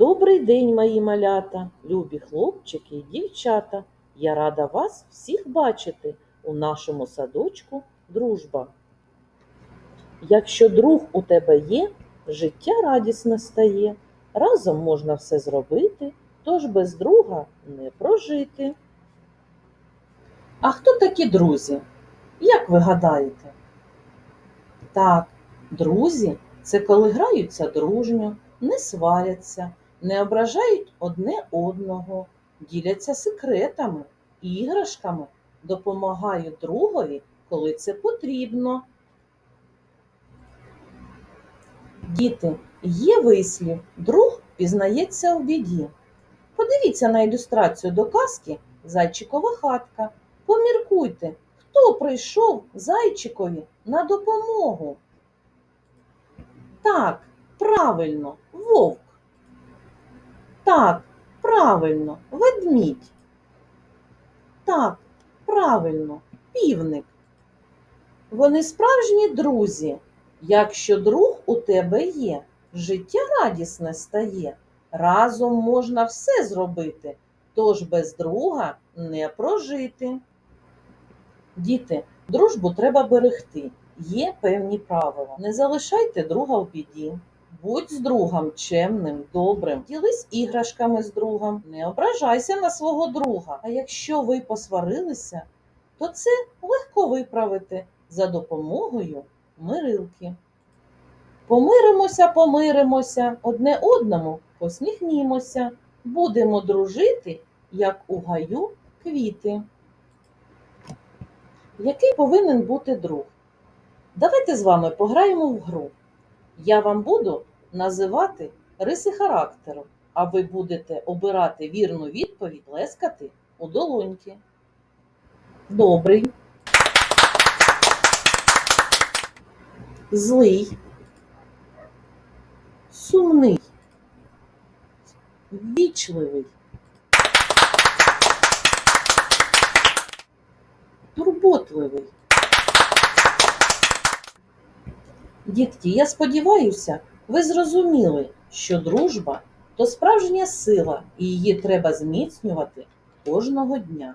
Добрий день, мої малята, любі хлопчики і дівчата. Я рада вас всіх бачити у нашому садочку дружба. Якщо друг у тебе є, життя радісне стає. Разом можна все зробити, тож без друга не прожити. А хто такі друзі? Як ви гадаєте? Так, друзі це коли граються дружньо, не сваряться, не ображають одне одного, діляться секретами, іграшками, допомагають другові, коли це потрібно. Діти, є вислів, друг пізнається у біді. Подивіться на ілюстрацію до казки Зайчикова хатка. Поміркуйте, хто прийшов зайчикові на допомогу. Так, правильно, вовк. Так, правильно, ведмідь. Так, правильно, півник. Вони справжні друзі. Якщо друг у тебе є, життя радісне стає. Разом можна все зробити, тож без друга не прожити. Діти, дружбу треба берегти. Є певні правила. Не залишайте друга в біді. Будь з другом чемним, добрим, ділись іграшками з другом, не ображайся на свого друга. А якщо ви посварилися, то це легко виправити за допомогою мирилки. Помиримося, помиримося, одне одному посміхнімося, будемо дружити, як у гаю квіти. Який повинен бути друг? Давайте з вами пограємо в гру. Я вам буду називати риси характеру, а ви будете обирати вірну відповідь, лескати у долоньки. Добрий, злий, сумний, ввічливий, турботливий. Дітки, я сподіваюся, ви зрозуміли, що дружба то справжня сила, і її треба зміцнювати кожного дня.